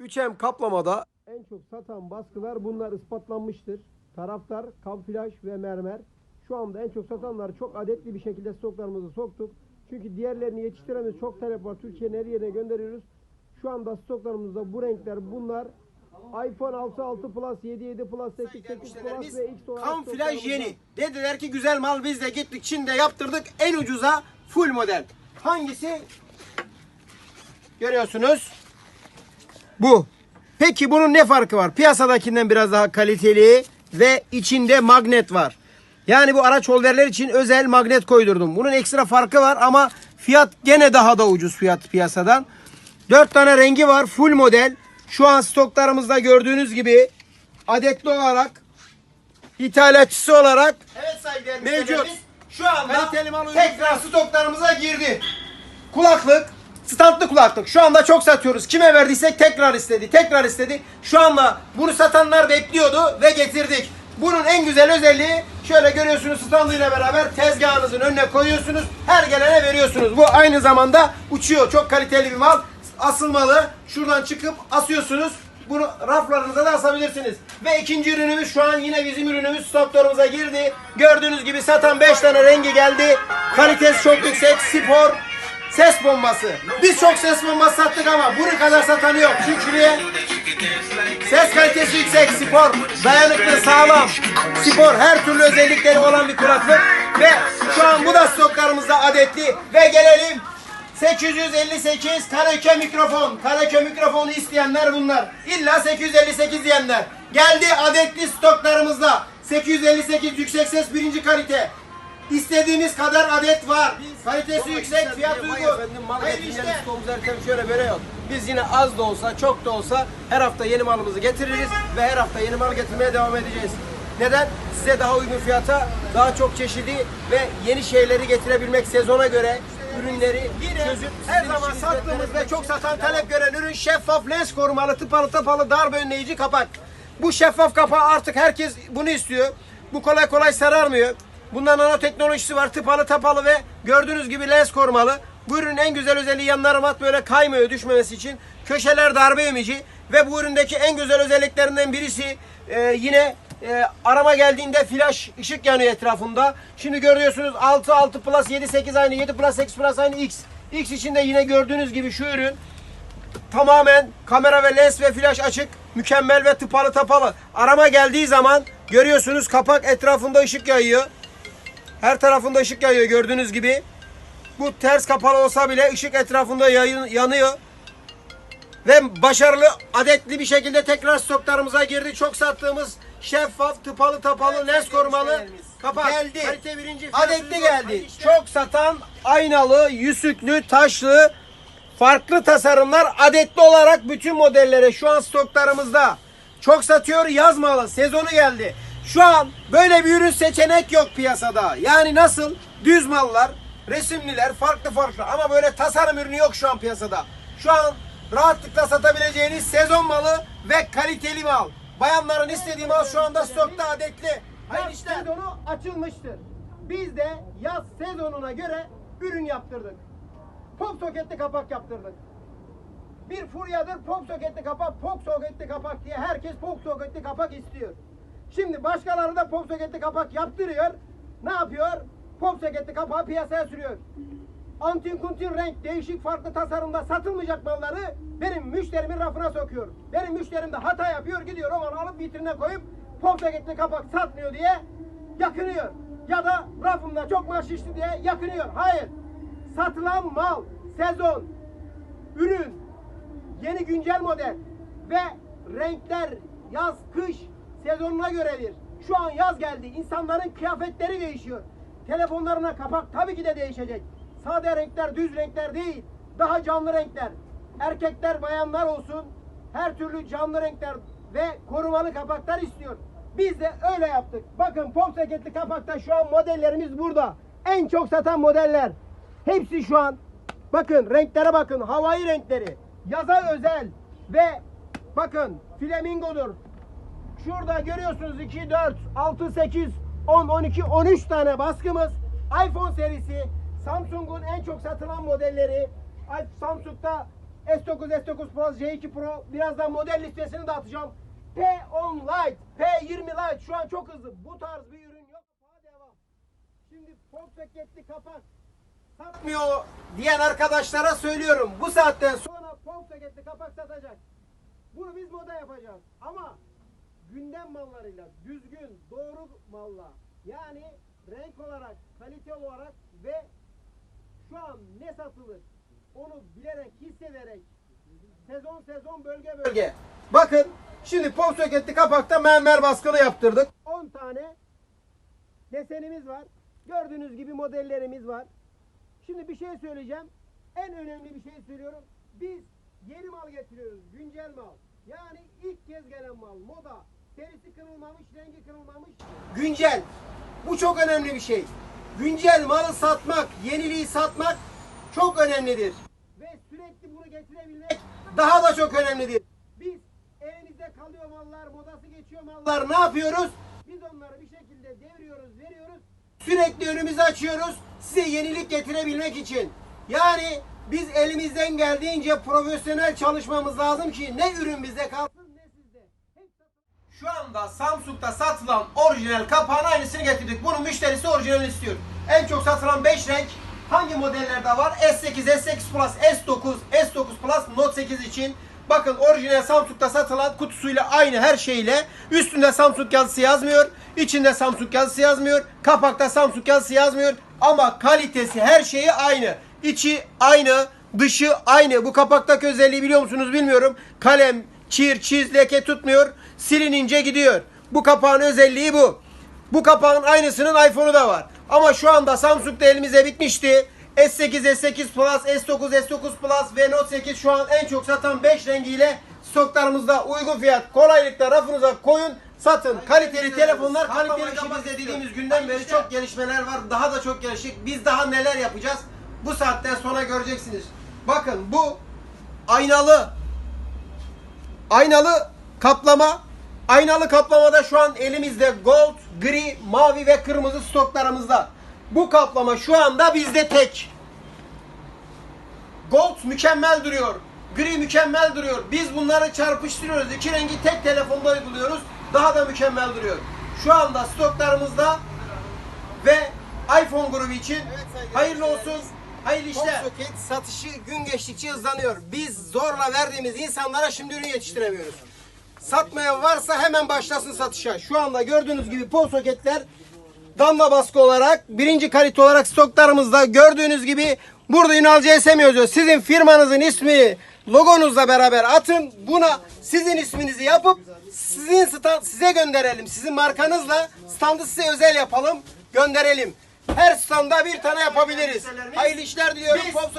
3M kaplamada en çok satan baskılar bunlar ispatlanmıştır. Taraftar, kamuflaj ve mermer. Şu anda en çok satanları çok adetli bir şekilde stoklarımıza soktuk. Çünkü diğerlerini yetiştiremiyoruz. Çok talep var. Türkiye'nin her yerine gönderiyoruz. Şu anda stoklarımızda bu renkler bunlar. iPhone 6, 6 Plus, 7, 7 Plus, 8, 8 Plus ve X olarak kamuflaj yeni. Dediler ki güzel mal biz de gittik Çin'de yaptırdık en ucuza full model. Hangisi? Görüyorsunuz. Bu. Peki bunun ne farkı var? Piyasadakinden biraz daha kaliteli ve içinde magnet var. Yani bu araç holderler için özel magnet koydurdum. Bunun ekstra farkı var ama fiyat gene daha da ucuz fiyat piyasadan. 4 tane rengi var full model. Şu an stoklarımızda gördüğünüz gibi adetli olarak ithalatçısı olarak Evet mevcut. Şu anda tekrar stoklarımıza girdi. Kulaklık, standlı kulaklık. Şu anda çok satıyoruz. Kime verdiysek tekrar istedi, tekrar istedi. Şu anda bunu satanlar bekliyordu ve getirdik. Bunun en güzel özelliği şöyle görüyorsunuz standıyla beraber tezgahınızın önüne koyuyorsunuz. Her gelene veriyorsunuz. Bu aynı zamanda uçuyor. Çok kaliteli bir mal. Asılmalı. Şuradan çıkıp asıyorsunuz. Bunu raflarınıza da asabilirsiniz. Ve ikinci ürünümüz şu an yine bizim ürünümüz stoklarımıza girdi. Gördüğünüz gibi satan 5 tane rengi geldi. Kalitesi çok yüksek. Spor ses bombası. Biz çok ses bombası sattık ama bunun kadar satanı yok. Çünkü niye? Ses kalitesi yüksek, spor, dayanıklı, sağlam, spor, her türlü özellikleri olan bir kulaklık. Ve şu an bu da stoklarımızda adetli. Ve gelelim 858 Karaköy mikrofon. Karaköy mikrofonu isteyenler bunlar. İlla 858 diyenler. Geldi adetli stoklarımızda. 858 yüksek ses birinci kalite. İstediğiniz kadar adet var. Kalitesi yüksek, fiyat uygun. efendim mal Hayır işte. şöyle böyle yok. Biz yine az da olsa çok da olsa her hafta yeni malımızı getiririz ve her hafta yeni mal getirmeye devam edeceğiz. Neden? Size daha uygun fiyata daha çok çeşidi ve yeni şeyleri getirebilmek sezona göre ürünleri Yine çözüp her zaman sattığımız ve çok satan talep gören ürün şeffaf lens korumalı tıpalı tıpalı darbe önleyici kapak. Bu şeffaf kapağı artık herkes bunu istiyor. Bu kolay kolay sararmıyor. Bunda nanoteknolojisi var tıpalı tapalı ve gördüğünüz gibi lens korumalı. Bu ürünün en güzel özelliği yanları mat böyle kaymıyor düşmemesi için. Köşeler darbe emici ve bu üründeki en güzel özelliklerinden birisi e, yine e, arama geldiğinde flash ışık yanıyor etrafında. Şimdi görüyorsunuz 6 6 plus 7 8 aynı 7 plus 8 plus aynı X. X içinde yine gördüğünüz gibi şu ürün tamamen kamera ve lens ve flash açık. Mükemmel ve tıpalı tapalı. Arama geldiği zaman görüyorsunuz kapak etrafında ışık yayıyor. Her tarafında ışık yayıyor gördüğünüz gibi. Bu ters kapalı olsa bile ışık etrafında yayın, yanıyor. Ve başarılı adetli bir şekilde tekrar stoklarımıza girdi. Çok sattığımız şeffaf, tıpalı tapalı, lens korumalı kapak. Geldi. Kalite birinci. Adetli geldi. uygun. Çok satan aynalı, yüzüklü, taşlı, farklı tasarımlar adetli olarak bütün modellere şu an stoklarımızda. Çok satıyor yazmalı. Sezonu geldi. Şu an böyle bir ürün seçenek yok piyasada. Yani nasıl? Düz mallar, resimliler farklı farklı ama böyle tasarım ürünü yok şu an piyasada. Şu an rahatlıkla satabileceğiniz sezon malı ve kaliteli mal. Bayanların istediği mal şu anda stokta adetli. Yaz sezonu açılmıştır. Biz de yaz sezonuna göre ürün yaptırdık. Pop soketli kapak yaptırdık. Bir furyadır pop soketli kapak, pop soketli kapak diye herkes pop soketli kapak istiyor. Şimdi başkaları da pop soketli kapak yaptırıyor. Ne yapıyor? Pop soketli kapağı piyasaya sürüyor. Antin kuntin renk, değişik farklı tasarımda satılmayacak malları benim müşterimin rafına sokuyor. Benim müşterim de hata yapıyor, gidiyor o alıp vitrine koyup pop soketli kapak satmıyor diye yakınıyor. Ya da rafımda çok mal şişti diye yakınıyor. Hayır. Satılan mal, sezon, ürün, yeni güncel model ve renkler yaz kış sezonuna göredir. Şu an yaz geldi. İnsanların kıyafetleri değişiyor. Telefonlarına kapak tabii ki de değişecek. Sade renkler, düz renkler değil. Daha canlı renkler. Erkekler, bayanlar olsun. Her türlü canlı renkler ve korumalı kapaklar istiyor. Biz de öyle yaptık. Bakın pop seketli kapakta şu an modellerimiz burada. En çok satan modeller. Hepsi şu an Bakın renklere bakın. Havai renkleri. Yaza özel ve bakın flamingodur. Şurada görüyorsunuz 2, 4, 6, 8, 10, 12, 13 tane baskımız. iPhone serisi Samsung'un en çok satılan modelleri. Samsung'da S9, S9 Plus, J2 Pro. Birazdan model listesini de atacağım. P10 Lite, P20 Lite. Şu an çok hızlı. Bu tarz bir ürün yok. Daha devam. Şimdi pop paketli kapak. Satmıyor diyen arkadaşlara söylüyorum. Bu saatten sonra pop paketli kapak satacak. Bunu biz moda yapacağız. Ama gündem mallarıyla, düzgün, doğru malla. Yani renk olarak, kalite olarak ve şu an ne satılır onu bilerek, hissederek sezon sezon bölge bölge. Bakın şimdi pop soketli kapakta mermer baskılı yaptırdık. 10 tane desenimiz var. Gördüğünüz gibi modellerimiz var. Şimdi bir şey söyleyeceğim. En önemli bir şey söylüyorum. Biz yeni mal getiriyoruz. Güncel mal. Yani ilk kez gelen mal. Moda. Serisi kırılmamış, rengi kırılmamış. Güncel. Bu çok önemli bir şey. Güncel malı satmak, yeniliği satmak çok önemlidir. Ve sürekli bunu getirebilmek. Daha da çok önemlidir. Biz elimizde kalıyor mallar, modası geçiyor mallar. Ne yapıyoruz? Biz onları bir şekilde deviriyoruz, veriyoruz. Sürekli önümüzü açıyoruz size yenilik getirebilmek için. Yani biz elimizden geldiğince profesyonel çalışmamız lazım ki ne ürün bizde kalsın Ne sizde. Hep satın. Şu anda Samsung'da satılan orijinal kapağın aynısını getirdik. Bunun müşterisi orijinal istiyor. En çok satılan 5 renk hangi modellerde var? S8, S8 Plus, S9, S9 Plus, Note 8 için. Bakın orijinal Samsung'da satılan kutusuyla aynı her şeyle. Üstünde Samsung yazısı yazmıyor. içinde Samsung yazısı yazmıyor. Kapakta Samsung yazısı yazmıyor. Ama kalitesi her şeyi aynı. İçi aynı, dışı aynı. Bu kapaktaki özelliği biliyor musunuz bilmiyorum. Kalem, çir, çiz, leke tutmuyor. Silinince gidiyor. Bu kapağın özelliği bu. Bu kapağın aynısının iPhone'u da var. Ama şu anda Samsung'da elimize bitmişti. S8, S8 Plus, S9, S9 Plus ve Note 8 şu an en çok satan 5 rengiyle stoklarımızda uygun fiyat. Kolaylıkla rafınıza koyun, satın. Kaliteli telefonlar, kaliteli kapak dediğimiz günden beri çok gelişmeler var. Daha da çok gelişecek. Biz daha neler yapacağız? Bu saatten sonra göreceksiniz. Bakın bu aynalı Aynalı kaplama. Aynalı kaplamada şu an elimizde gold, gri, mavi ve kırmızı stoklarımızda. Bu kaplama şu anda bizde tek. Gold mükemmel duruyor. Gri mükemmel duruyor. Biz bunları çarpıştırıyoruz. İki rengi tek telefonda uyguluyoruz. Daha da mükemmel duruyor. Şu anda stoklarımızda ve iPhone grubu için hayırlı olsun. Hayırlı işler. soket satışı gün geçtikçe hızlanıyor. Biz zorla verdiğimiz insanlara şimdi ürün yetiştiremiyoruz. Satmaya varsa hemen başlasın satışa. Şu anda gördüğünüz gibi pol soketler damla baskı olarak birinci kalite olarak stoklarımızda gördüğünüz gibi burada Ünal CSM yazıyor. Sizin firmanızın ismi logonuzla beraber atın. Buna sizin isminizi yapıp sizin stand, size gönderelim. Sizin markanızla standı size özel yapalım. Gönderelim. Her standa bir tane yapabiliriz. Hayırlı işler diliyorum. Biz Pop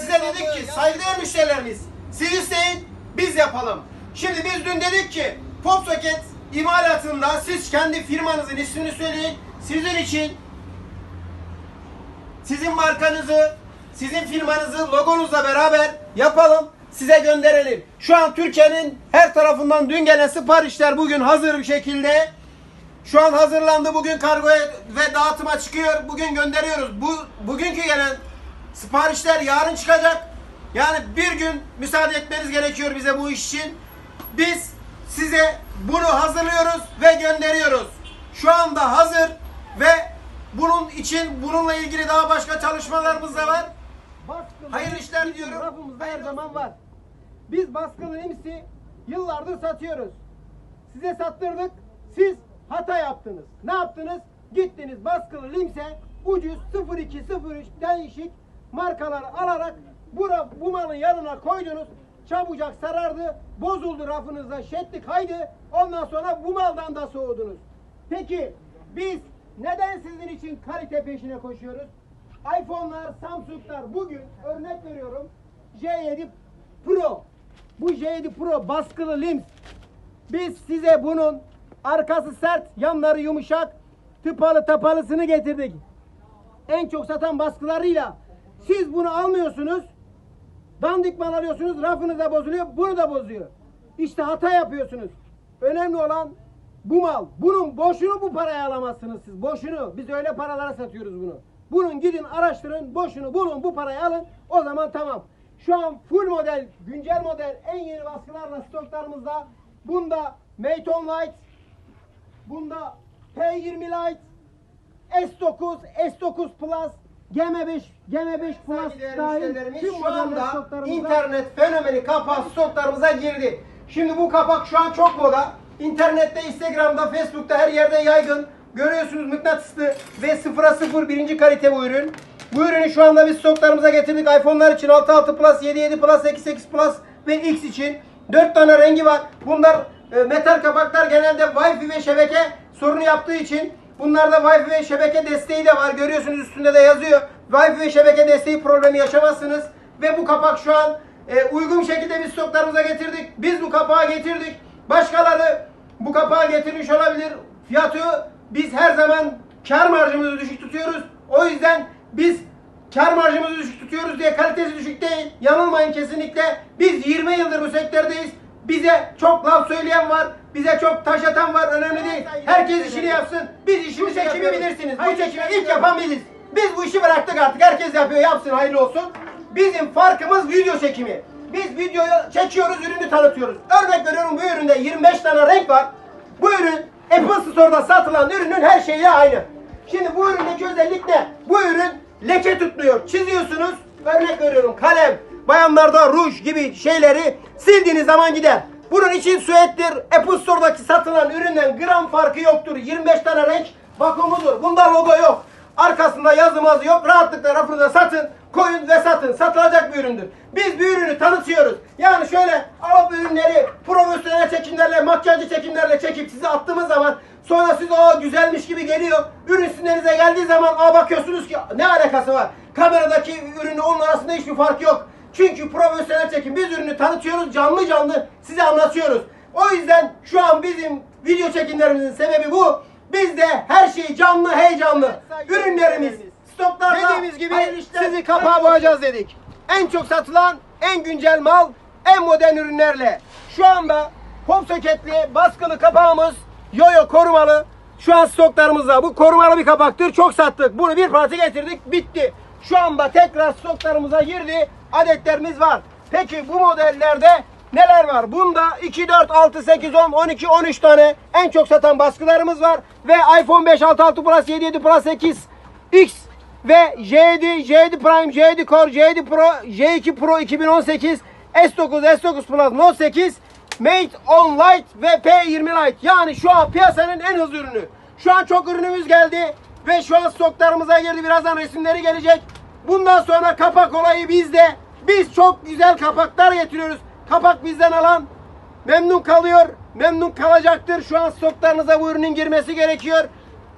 size dedik ki saygıdeğer müşterilerimiz siz isteyin biz yapalım. Şimdi biz dün dedik ki pop soket imalatında siz kendi firmanızın ismini söyleyin. Sizin için sizin markanızı, sizin firmanızı logonuzla beraber yapalım. Size gönderelim. Şu an Türkiye'nin her tarafından dün gelen siparişler bugün hazır bir şekilde şu an hazırlandı. Bugün kargoya ve dağıtıma çıkıyor. Bugün gönderiyoruz. Bu bugünkü gelen siparişler yarın çıkacak. Yani bir gün müsaade etmeniz gerekiyor bize bu iş için. Biz size bunu hazırlıyoruz ve gönderiyoruz. Şu anda hazır ve bunun için bununla ilgili daha başka çalışmalarımız da var. Baskılı Hayırlı işler diyorum. Rafımızda her zaman var. Biz baskılı imsi yıllardır satıyoruz. Size sattırdık. Siz hata yaptınız. Ne yaptınız? Gittiniz baskılı limse ucuz 0203 değişik markaları alarak bu, bu malın yanına koydunuz. Çabucak sarardı. Bozuldu rafınızda. Şetlik haydi. Ondan sonra bu maldan da soğudunuz. Peki biz neden sizin için kalite peşine koşuyoruz? iPhone'lar, Samsung'lar bugün örnek veriyorum J7 Pro. Bu J7 Pro baskılı lens. Biz size bunun arkası sert, yanları yumuşak, tıpalı tapalısını getirdik. En çok satan baskılarıyla siz bunu almıyorsunuz. Dandik mal alıyorsunuz, rafınıza bozuluyor, bunu da bozuyor. İşte hata yapıyorsunuz. Önemli olan bu mal. Bunun boşunu bu paraya alamazsınız siz. Boşunu. Biz öyle paralara satıyoruz bunu. Bunun gidin araştırın, boşunu bulun, bu parayı alın. O zaman tamam. Şu an full model, güncel model, en yeni baskılarla stoklarımızda. Bunda Maton Light, bunda P20 Light, S9, S9 Plus, GM5, GM5 Plus dahil tüm şu anda internet fenomeni kapağı stoklarımıza girdi. Şimdi bu kapak şu an çok moda. İnternette, Instagram'da, Facebook'ta her yerde yaygın. Görüyorsunuz mıknatıslı ve sıfıra sıfır birinci kalite bu ürün. Bu ürünü şu anda biz stoklarımıza getirdik. iPhone'lar için 6 6 Plus, 7 7 Plus, 8 8 Plus ve X için. 4 tane rengi var. Bunlar e, metal kapaklar genelde Wi-Fi ve şebeke sorunu yaptığı için bunlarda Wi-Fi ve şebeke desteği de var. Görüyorsunuz üstünde de yazıyor. Wi-Fi ve şebeke desteği problemi yaşamazsınız. Ve bu kapak şu an e, uygun şekilde biz stoklarımıza getirdik. Biz bu kapağı getirdik. Başkaları bu kapağı getirmiş olabilir. Fiyatı biz her zaman kar marjımızı düşük tutuyoruz. O yüzden biz kar marjımızı düşük tutuyoruz diye kalitesi düşük değil. Yanılmayın kesinlikle. Biz 20 yıldır bu sektördeyiz. Bize çok laf söyleyen var. Bize çok taş atan var. Önemli değil. Herkes işini yapsın. Biz işimizi çekimi bilirsiniz. Bu çekimi ilk yapan biziz. Biz bu işi bıraktık artık. Herkes yapıyor. Yapsın. Hayırlı olsun. Bizim farkımız video çekimi. Biz videoyu çekiyoruz, ürünü tanıtıyoruz. Örnek veriyorum bu üründe 25 tane renk var. Bu ürün Apple Store'da satılan ürünün her şeyiyle aynı. Şimdi bu üründeki özellik ne? Bu ürün leke tutmuyor. Çiziyorsunuz. Örnek veriyorum kalem, bayanlarda ruj gibi şeyleri sildiğiniz zaman gider. Bunun için süettir. Apple Store'daki satılan üründen gram farkı yoktur. 25 tane renk vakumludur. Bunda logo yok. Arkasında yazı mazı yok. Rahatlıkla rafınıza satın, koyun ve satın. Satılacak bir üründür. Biz bir ürünü tanıtıyoruz. Yani şöyle alıp ürünleri profesyonel çekimlerle, makyajcı çekimlerle çekip size attığımız zaman sonra siz o güzelmiş gibi geliyor. Ürün sinirinize geldiği zaman aa bakıyorsunuz ki ne alakası var? Kameradaki ürünü onun arasında hiçbir fark yok. Çünkü profesyonel çekim. Biz ürünü tanıtıyoruz, canlı canlı size anlatıyoruz. O yüzden şu an bizim video çekimlerimizin sebebi bu. Bizde her şey canlı, heyecanlı. Ürünlerimiz stoklarda Dediğimiz gibi işler. sizi kapağa boğacağız dedik. En çok satılan, en güncel mal, en modern ürünlerle. Şu anda pop soketli, baskılı kapağımız yoyo korumalı. Şu an stoklarımızda. Bu korumalı bir kapaktır. Çok sattık. Bunu bir parça getirdik. Bitti. Şu anda tekrar stoklarımıza girdi. Adetlerimiz var. Peki bu modellerde neler var? Bunda 2, 4, 6, 8, 10, 12, 13 tane en çok satan baskılarımız var. Ve iPhone 5, 6, 6 Plus, 7, 7 Plus, 8, X ve J7, J7 Prime, J7 Core, J7 Pro, J2 Pro 2018, S9, S9 Plus, Note 8, Mate on Light ve P20 Light. Yani şu an piyasanın en hızlı ürünü. Şu an çok ürünümüz geldi ve şu an stoklarımıza girdi. Birazdan resimleri gelecek. Bundan sonra kapak olayı bizde. Biz çok güzel kapaklar getiriyoruz. Kapak bizden alan memnun kalıyor. Memnun kalacaktır. Şu an stoklarınıza bu ürünün girmesi gerekiyor.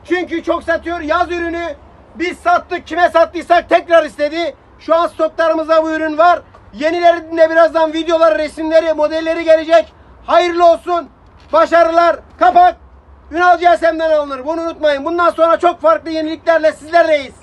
Çünkü çok satıyor. Yaz ürünü biz sattık. Kime sattıysak tekrar istedi. Şu an stoklarımızda bu ürün var. Yenilerinde birazdan videoları, resimleri, modelleri gelecek. Hayırlı olsun. Başarılar. Kapak Ünal CSM'den alınır. Bunu unutmayın. Bundan sonra çok farklı yeniliklerle sizlerleyiz.